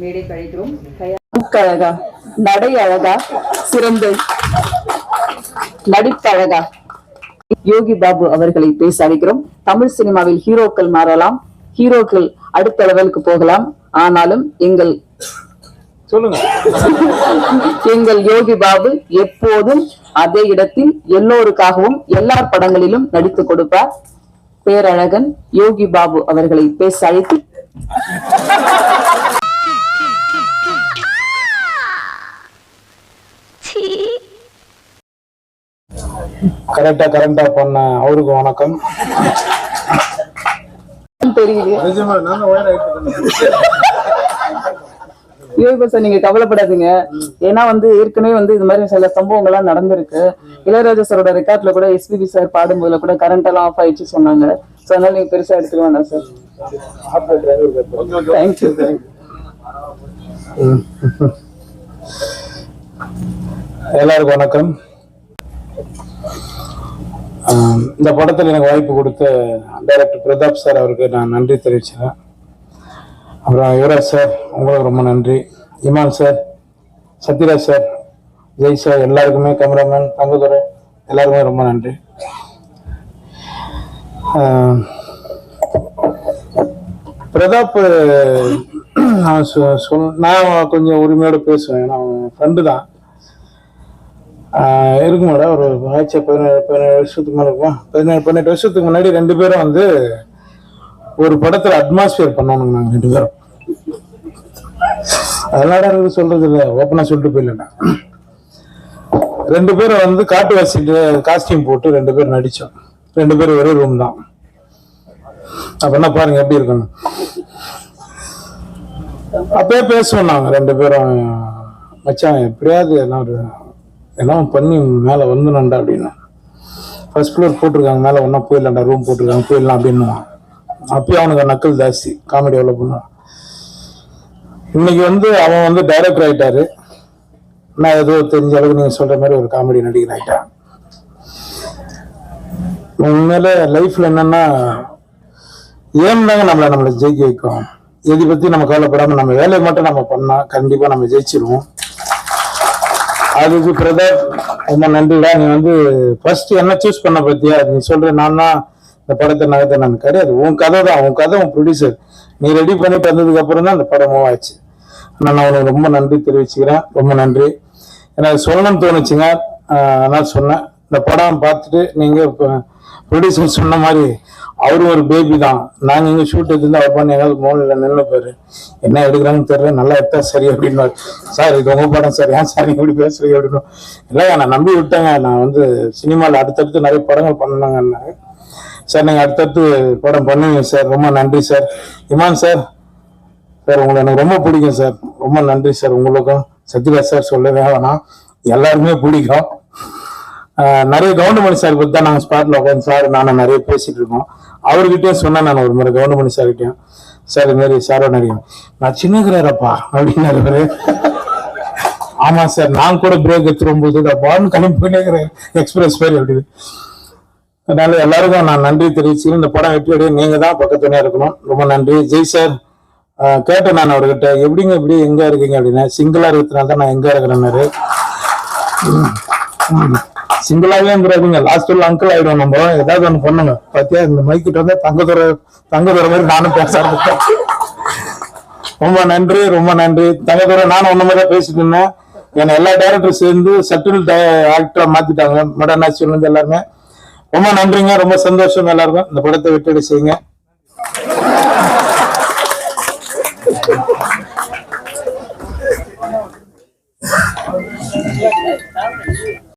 மேடை கழிக்கிறோம் அழகா நடை அழகா சிறந்த நடிப்பழகா. யோகி பாபு அவர்களை பேச அழைக்கிறோம். தமிழ் சினிமாவில் ஹீரோக்கள் மாறலாம். ஹீரோக்கள் அடுத்த லெவலுக்கு போகலாம். ஆனாலும் எங்கள் சொல்லுங்க. எங்கள் யோகி பாபு எப்போதும் அதே இடத்தில் எல்லோருக்காகவும் எல்லார் படங்களிலும் நடித்து கொடுப்பார். பேரழகன் யோகி பாபு அவர்களை பேச அழைத்து கரெக்டா கரெக்டா பண்ண அவருக்கு வணக்கம். தெரியுது யோகி சார் நீங்க கவலைப்படாதீங்க. ஏன்னா வந்து ஏற்கனவே வந்து இது மாதிரி சில சம்பவங்கள்லாம் நடந்திருக்கு. இளையராஜா சாரோட ரெக்கார்ட்ல கூட எஸ்பிபி சார் பாடும்போதுல கூட கரண்ட் எல்லாம் ஆஃப் ஆயிடுச்சு சொன்னாங்க. சோ அதனால நீங்க பெருசா எடுத்துக்க வேண்டாம் சார் தேங்க்யூ எல்லாருக்கும் வணக்கம். இந்த படத்தில் எனக்கு வாய்ப்பு கொடுத்த டைரக்டர் பிரதாப் சார் அவருக்கு நான் நன்றி தெரிவிச்சேன் அப்புறம் யுவராஜ் சார் உங்களுக்கு ரொம்ப நன்றி. Imman sir Sathyaraj sir Jai sir எல்லாருக்குமே கேமராமேன் தங்கதுரை எல்லாருக்குமே ரொம்ப நன்றி. பிரதாப் நான் சொ- சொல் நான் கொஞ்சம் உரிமையோடு பேசுவேன். ஏன்னா அவன் ஃப்ரெண்டு தான். ஆஹ் இருக்கும் மேடம் ஒரு ஆச்சு பதினேழு பதினேழு வருஷத்துக்கு மேலே இருக்குமா? பதினேழு பதினெட்டு வருஷத்துக்கு முன்னாடி ரெண்டு பேரும் வந்து ஒரு படத்துல அட்மாஸ்பியர் பண்ணணும் நாங்கள் ரெண்டு பேரும். அதனால எனக்கு சொல்றது இல்லை ஓப்பனாக சொல்லிட்டு போயிடலண்ணா ரெண்டு பேரும் வந்து காட்டுவாசிட்டு காஸ்டியூம் போட்டு ரெண்டு பேரும் நடிச்சோம். ரெண்டு பேரும் ஒரே ரூம் தான். அப்படின்னா என்ன பாருங்க எப்படி இருக்கணும் அப்பயே பேசுவோம் நாங்க ரெண்டு பேரும். மச்சான் எப்படியாவது எல்லாம் ஒரு எல்லாம் பண்ணி மேலே வந்துடண்டா அப்படின்னு. ஃபர்ஸ்ட் ஃப்ளோர் போட்டிருக்காங்க மேலே ஒன்றா போயிடலாம்டா ரூம் போட்டிருக்காங்க போயிடலாம் அப்படின்னுவான். அப்பயும் அவனுக்கு நக்கல் ஜாஸ்தி காமெடி எவ்வளோ பண்ணுவான். இன்னைக்கு வந்து அவன் வந்து டைரக்டர் ஆயிட்டாரு. நான் ஏதோ தெரிஞ்ச அளவுக்கு நீங்க சொல்ற மாதிரி ஒரு காமெடி நடிகர் ஆயிட்டான். உண்மையில லைஃப்ல என்னன்னா ஏன் தாங்க நம்மளை நம்மளை ஜெயிக்க வைக்கும்? எதை பத்தி நம்ம கவலைப்படாம நம்ம வேலையை மட்டும் நம்ம பண்ணா கண்டிப்பா நம்ம ஜெயிச்சிருவோம். அதுக்கு பிரதர் ரொம்ப நன்றிடா. நீ வந்து ஃபர்ஸ்ட் என்ன சூஸ் பண்ண பத்தியா நீ சொல்ற நான் தான் இந்த படத்தை நகத்தை நான் கிடையாது உன் கதை தான். உன் கதை உன் ப்ரொடியூசர் நீ ரெடி பண்ணிட்டு வந்ததுக்கு அப்புறம் தான் இந்த படம் மூவ் ஆச்சு. ஆனால் நான் உனக்கு ரொம்ப நன்றி தெரிவிச்சுக்கிறேன். ரொம்ப நன்றி. எனக்கு சொல்லணும்னு தோணுச்சுங்க. நான் சொன்னேன். இந்த படம் பார்த்துட்டு நீங்க ப்ரொடியூசர் சொன்ன மாதிரி அவரும் ஒரு பேபி தான். நாங்க இங்க ஷூட் எடுத்து அவர் பண்ணி எங்காவது மோனில் நின்று போயிரு. என்ன எடுக்கிறாங்கன்னு தெரியல. நல்லா எடுத்தா சரி அப்படின்னு சார் இது உங்க படம் சார். ஏன் சார் இப்படி பேசுறீங்க அப்படின்னு. இல்லைங்க நான் நம்பி விட்டேங்க. நான் வந்து சினிமாவில் அடுத்தடுத்து நிறைய படங்கள் பண்ணாங்கன்னாங்க சார் நீங்க அடுத்தடுத்து படம் பண்ணுவீங்க சார். ரொம்ப நன்றி சார். இமான் சார் சார் உங்களை எனக்கு ரொம்ப பிடிக்கும் சார். ரொம்ப நன்றி சார். உங்களுக்கும் சத்யராஜ் சார் சொல்லவே வேணாம். எல்லாருமே பிடிக்கும். நிறைய கவுண்டமணி சார் பத்தி தான் நாங்கள் ஸ்பாட்ல உட்காந்து சார் நானும் நிறைய பேசிட்டு இருக்கோம். அவர்கிட்டயும் சொன்னேன் நான் ஒரு முறை கவுண்டமணி சார் கிட்டயும். சார் இது மாதிரி சாரோ நடிகன் நான் சின்னகிறாரப்பா அப்படின்னாரு அவரு. ஆமா சார் நான் கூட பிரேக் எடுத்துரும்போது அப்பான்னு பான்னு எக்ஸ்பிரஸ் பேர் அப்படின்னு அதனால எல்லாருக்கும் நான் நன்றி தெரிவிச்சு இந்த படம் வெற்றி அடைய நீங்க தான் பக்கத்துணையா இருக்கணும். ரொம்ப நன்றி. ஜெய் சார் கேட்டேன் நான் அவர்கிட்ட. எப்படிங்க இப்படி எங்க இருக்கீங்க அப்படின்னு சிங்கிளா இருக்கிறதுனால தான் நான் எங்க இருக்கிறேன்னாரு. சிங்கிளாவே இருக்கிறாங்க லாஸ்ட் உள்ள அங்கிள் ஆயிடும் நம்ம. ஏதாவது ஒண்ணு பண்ணுங்க பாத்தியா இந்த மைக்கிட்ட வந்து தங்கதுரை தங்கதுரை மாதிரி நானும் பேச ஆரம்பிச்சேன் ரொம்ப நன்றி ரொம்ப நன்றி. தங்கதுரை நானும் ஒண்ணு மாதிரி தான் பேசிட்டு இருந்தேன். ஏன்னா எல்லா டேரக்டரும் சேர்ந்து சட்டில் ஆக்டரா மாத்திட்டாங்க. மடனாட்சியில இருந்து எல்லாருமே. ரொம்ப நன்றிங்க. ரொம்ப சந்தோஷம் எல்லாருக்கும். இந்த படத்தை வெற்றி செய்யுங்க.